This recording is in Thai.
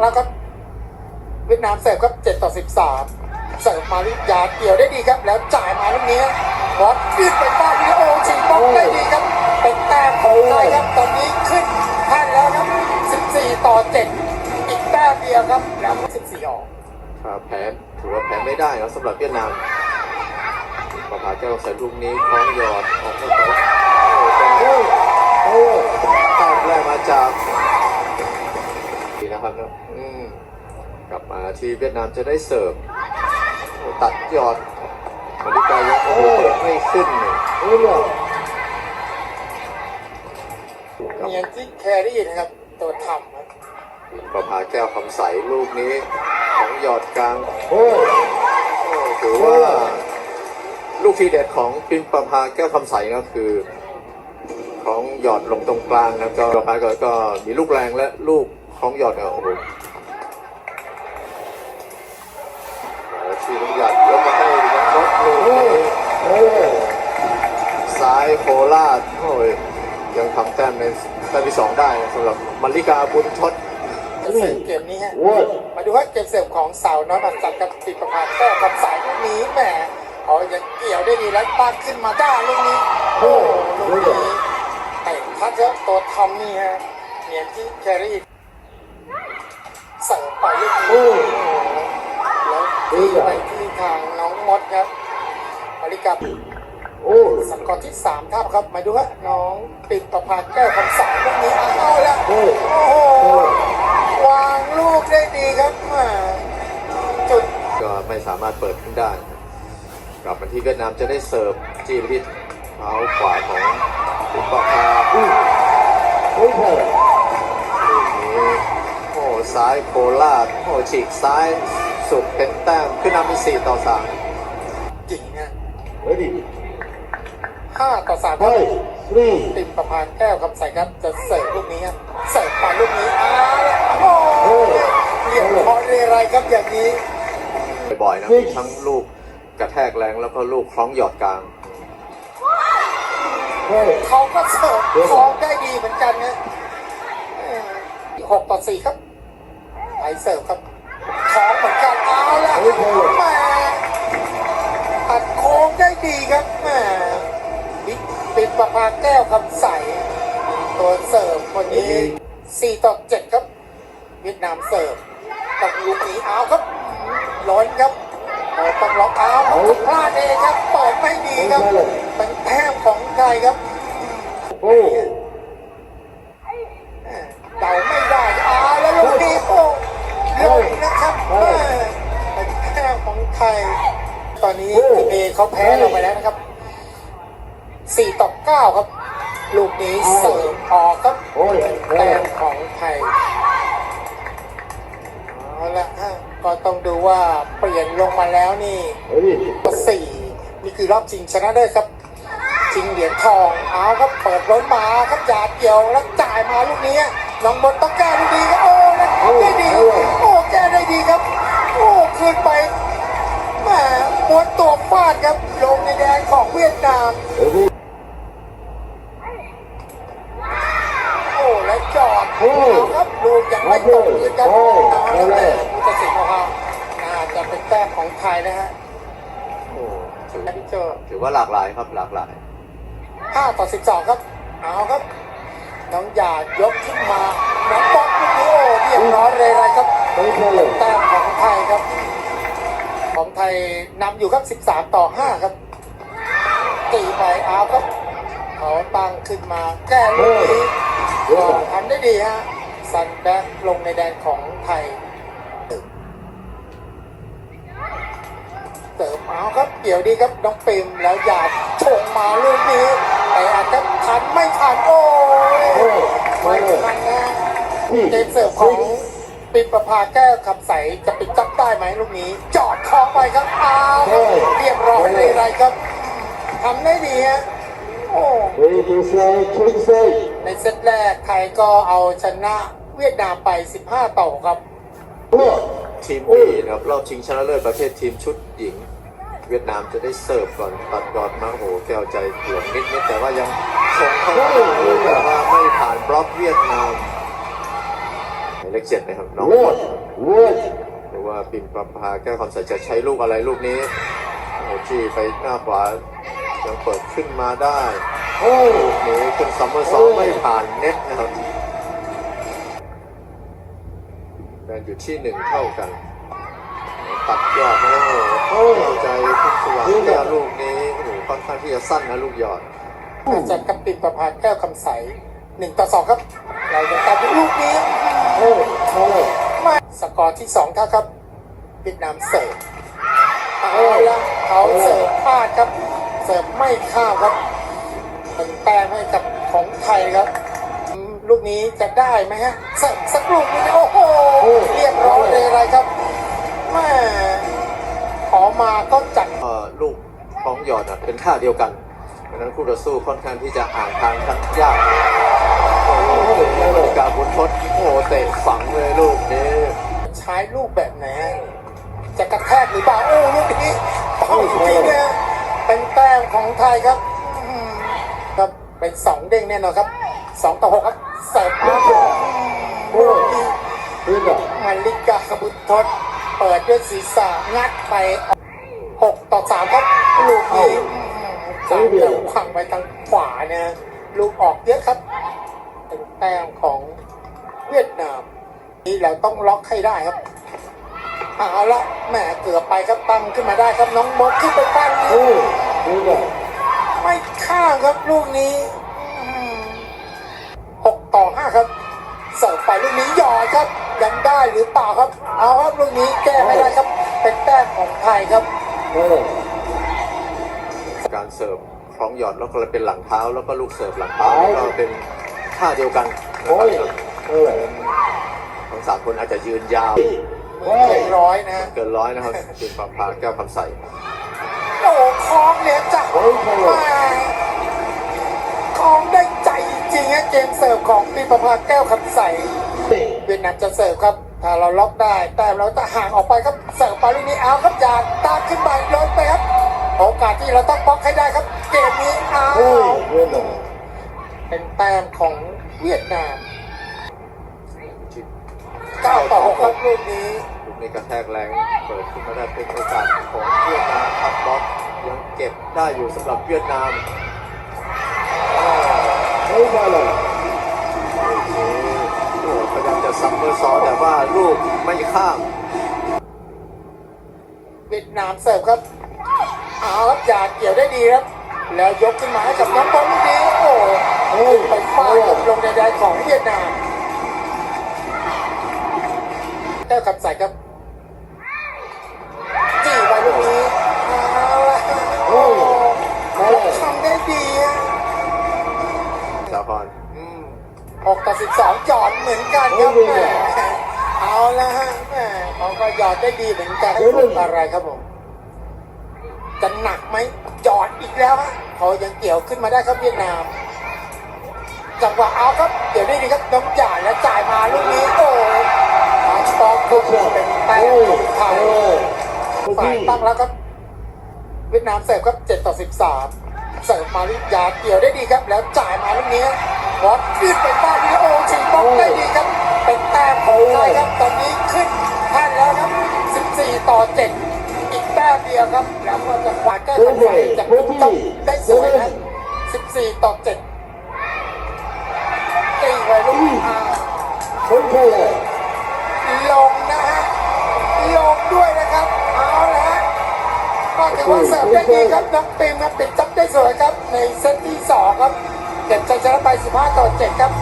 แล้วครับเวียดนามเสิร์ฟครับ7ต่อ13เสิร์ฟมาลูกยาเกี่ยวได้ดีครับ แล้วจ่ายมาลูกนี้บอสขึ้นไปป้าวิดีโอชิงบล็อกได้ดีครับ เป็นแต้มของไทยครับ ตอนนี้ขึ้นแท่นแล้วครับ14ต่อ7อีกแต้มเดียวครับแล้วก็14ออกครับแพ้ถือว่าแพ้ไม่ได้ครับสำหรับเวียดนามประภาแก้วใส่ลูกนี้คล้องหยอดออกให้เขาโอ้โหโอ้แต้มแรกมาจาก ดีนะครับเนอะอืมกลับมาที่เวียดนามจะได้เสิร์ฟโอ้ตัดหยอดมาริกายังโอ้โหเปิดไม่ขึ้นเลยครับเนียนที่แครี่นะครับ ตัวทำครับประภาแก้วคำใสลูกนี้ของหยอดกลางโอ้ถือว่าลูกทีเด็ดของปินประภาแก้วคำใสก็คือ ของหยอดลงตรงกลางนะก็ประภาก็ก็มีลูกแรงและลูก ของหยอดเนี่ยโอ้โหแล้วที่ลูกหยอดยกมาให้ยังรถลูกนี้ซ้ายโคราชโอ้ยยังทำแต้มในแต้มที่สองได้นะสำหรับมาริกาบุญทศจะเสิร์ฟเกมนี้ฮะมาดูว่าเกมเสิร์ฟของสาวน้อยบัตรจัดกับติดประพานแก้วกับสายลูกนี้แหมเขายังเกี่ยวได้ดีแล้วปานขึ้นมาได้ลูกนี้ โอ้ลูกนี้เตะทัดแล้วตัวทำนี่ฮะเนียนที่แครี่เสิร์ฟไปลูกนี้แล้วที่ไปที่ทางน้องมดครับมาริกับสังกอร์ที่สามทับครับ มาดูว่าน้องปิดประพานแก้วคำสายลูกนี้เอาแล้วโอ้โหวางลูกได้ดีครับแหม่จุดก็ไม่สามารถเปิดขึ้นได้ กลับมาที่เวียดนามจะได้เสิร์ฟจีบที่เท้าขวาของอุปภาลูกนี้โอ้ ซ้ายโคราชโอ้ฉีกซ้ายสุดเป็นแต้มขึ้นนำเป็นสี่ต่อสามจริงนะห้าต่อสามครับติมประพานแก้วครับใส่ครับจะเสิร์ฟลูกนี้ครับเสิร์ฟไปลูกนี้อ้าวโอ้โหเรียบร้อยเลยอะไรครับอย่างนี้บ่อยๆนะมีทั้งลูกกระแทกแรงแล้วก็ลูกคล้องหยอดกลางเขาก็เสิร์ฟคล้องได้ดีเหมือนกันนะเออหกต่อสี่ครับ ไปเสิร์ฟครับคล้องเหมือนกันเอาละแหม่ตัดโค้งได้ดีครับแหม่บิ๊กปิดประพาแก้วครับใสตัวเสิร์ฟคนนี้4ต่อ7ครับ เวียดนามเสิร์ฟต้องลูกนี้เอาครับล้นครับเปิดต้องล็อกเอาครับพลาดเองครับเปิดไม่ดีครับเป็นแต้มของไทยครับเด เขาแพ้เราไปแล้วนะครับ4ต่อ9ครับ ลูกนี้เสร์ฟออกครับแต้มของไทยเอาละก็ต้องดูว่าเปลี่ยนลงมาแล้วนี่สี่นี่คือรอบชิงชนะเลิศครับชิงเหรียญทองเอาครับเปิดล้นมาครับจ่าเกี่ยวแล้วจ่ายมาลูกนี้น้องบนต้องแก้ลูกนี้ครับโอ้แล้วได้ดีโอ้แก้ได้ดีครับ โอ้คืนไป ม้วนตัวฟาดครับ ลงในแดนของเวียดนามโอ้แล้วจอดเอาครับลูกยังไม่ตกเลยครับเอาแล้วแต่ผู้ตัดสินของเราน่าจะเป็นแต้มของไทยนะฮะโอ้ถือถือว่าหลากหลายครับหลากหลายห้าต่อสิบสองครับ เอาครับ น้องหยาดยกขึ้นมา น้องป๊อกลูกนี้โอ้เรียบร้อยเลยอะไรครับแต้มของ นำอยู่ครับสิบสามต่อห้าครับ ตีไปเอาครับ เขาตั้งขึ้นมาแก้ลูกนี้ก็ทำได้ดีฮะ ซันแบ็กลงในแดนของไทยเติมเอาครับเกี่ยวดีครับน้องปิมแล้วหยาดชงมาลูกนี้แต่อาจจะทันไม่ทันโอ้ยไม่ทันนะเกมเสิร์ฟของปิมประภาแก้วคำใสจะปิดจับได้ไหมลูกนี้จอ ดคอไปครับอ้ารับเรียบร้อยเลยไรครับทำได้ดีฮะโอ้ในเซตแรกไทยก็เอาชนะเวียดนามไป 15 ต่อครับ ทีมบีนะครับรอบชิงชนะเลิศประเภททีมชุดหญิง เวียดนามจะได้เสิร์ฟก่อนตัดกอนมาโอ้โหแก้วใจเกือนิดนิดแต่ว่ายังส่งเข้าไปแต่ว่าไม่ผ่านบล็อกเวียดนามหมาเลขเจ็ดนะครับน้อง หมดว่าปิ่นประภาแก้วคำใสจะใช้ลูกอะไรลูกนี้โอ้โหจี้ไปหน้าขวายังเปิดขึ้นมาได้ โอ้ลูกนี้ขึ้นซัมเมอร์ซอลไม่ผ่านเน็ตนะครับแบนอยู่ที่หนึ่งเท่ากัน ตัดยอดนะโอ้โหเข้าใจขึ้นสว่างแก้วลูกนี้โอ้โหค่อนข้างที่จะสั้นนะลูกยอดจากกับปิดประพาแก้วคำใสหนึ่งต่อสองครับ เราจะตามดูลูกนี้โอ้โอ้ มาสกอร์ที่สองเท่าครับเวียดนามเสิร์ฟเอาละเขาเสิร์ฟพลาดครับ เสิร์ฟไม่ข้าวครับเป็นแต้มให้กับของไทยครับ ลูกนี้จะได้ไหมฮะเสิร์ฟสักลูกนึงโอ้โหเรียบร้อยเลยอะไรครับแม่ขอมาก็จัดลูกคล้องหยอดน่ะเป็นท่าเดียวกันดังนั้นคู่ต่อสู้ค่อนข้างที่จะอ่านทางทั้งยาก โอ้โหการบุญทดโอ้โหเตะฝังเลยลูกนี้ใช้ลูกแบบไหนฮะจะกระแทกหรือเปล่าโอ้ลูกนี้เป้าจริงๆนะเป็นแต้มของไทยครับครับเป็นสองเด้งแน่นอนครับสองต่อหกครับเสิร์ฟมาลูกนี้ขึ้นอะมาลิกาขบุตรทศเปิดด้วยศีรษะงัดไปหกต่อสามครับลูกนี้สามเดียวขวางไปทางขวาเนี่ยลูกออกเยอะครับ เป็นแต้มของเวียดนาม นี่เราต้องล็อกให้ได้ครับเอาละแหมเกือบไปครับตั้งขึ้นมาได้ครับน้องมดขึ้นไปตั้งโอ้นี้ขึ้นอะไม่ข้างครับลูกนี้อืมหกต่อห้าครับเสิร์ฟไปลูกนี้หยอดครับยังได้หรือเปล่าครับ เอาครับลูกนี้แก้ไม่ได้ครับ เป็นแต้มของไทยครับโอ้การเสิร์ฟคล้องหยอดแล้วก็เป็นหลังเท้าแล้วก็ลูกเสิร์ฟหลังเท้าแล้วก็เป็น ท่าเดียวกันนะโอ้ยครับโอ้ยทั้งสามคนอาจจะยืนยาวเจ็ดร้อยนะ เกินร้อยนะครับปิ่นประภาแก้วคำใสโอ้คล้องเนี่ยจ้ะโอ้ยโอ้ยมาคล้องได้ใจจริงๆฮะเกมเสิร์ฟของปีประภาแก้วคำใสเวียดนามจะเสิร์ฟครับ ถ้าเราล็อกได้แต่เราจะห่างออกไปครับเสิร์ฟไปลูกนี้เอาครับอยากตามขึ้นไปลงไปครับ โอกาสที่เราต้องบล็อกให้ได้ครับ เกมนี้เอาโอ้ยขึ้นอะ เป็นแต้มของเวียดนาม9ต่อ6ครับลูกนี้ลูกนี้กระแทกแรงเปิดขึ้นมาได้เป็นโอกาสของเวียดนามครับบล็อกยังเก็บได้อยู่สำหรับเวียดนามโอ้ยมาเลยโอ้โหพยายามจะซัมเมอร์ซอลแต่ว่าลูกไม่ข้ามเวียดนามเสิร์ฟครับเอาครับอยากเกี่ยวได้ดีครับ แล้วยกขึ้นมาให้กับน้องบอลลูกนี้โอ้โอ้ย ไปฟาดกับลงในแดนของเวียดนามแก้วขับใส่ครับจี้ไปลูกนี้เอาละโอ้ยมาเลยทำได้ดีอะสาพรอืมหกต่อสิบสองหยอดเหมือนกันครับแหมเอาละฮะแหมเขาก็หยอดได้ดีเหมือนกันอะไรครับผมจะหนักไหมหยอดอีกแล้วฮะเขายังเกี่ยวขึ้นมาได้ครับเวียดนาม จังหวะเอาครับ เดี๋ยวนี้ดีครับน้องจ่ายแล้วจ่ายมาลูกนี้โอ้ยทางสตองทุกเป็นแต้มโอ้ของไทยโอ้ยฝ่ายตั้งแล้วครับเวียดนามเสิร์ฟครับ7ต่อ13เสิร์ฟมาลูกยาเกี่ยวได้ดีครับ แล้วจ่ายมาลูกนี้วอดขึ้นไปบ้านนี้โอ้ชิงบล็อกได้ดีครับ เป็นแต้มของไทยครับตอนนี้ขึ้นแท่นแล้วครับ 14 ต่อ 7 อีกแต้มเดียวครับแล้วก็จะขวาดแก้ไขใส่จากลูกต้องได้สวยนะ14 ต่อ 7 อว่าเสิร์ฟได้ดีครับน้องปิมครับปิดจับได้สวยครับ ในเซตที่สองครับเก็บชัยชนะไป 15 ต่อ 7 ครับ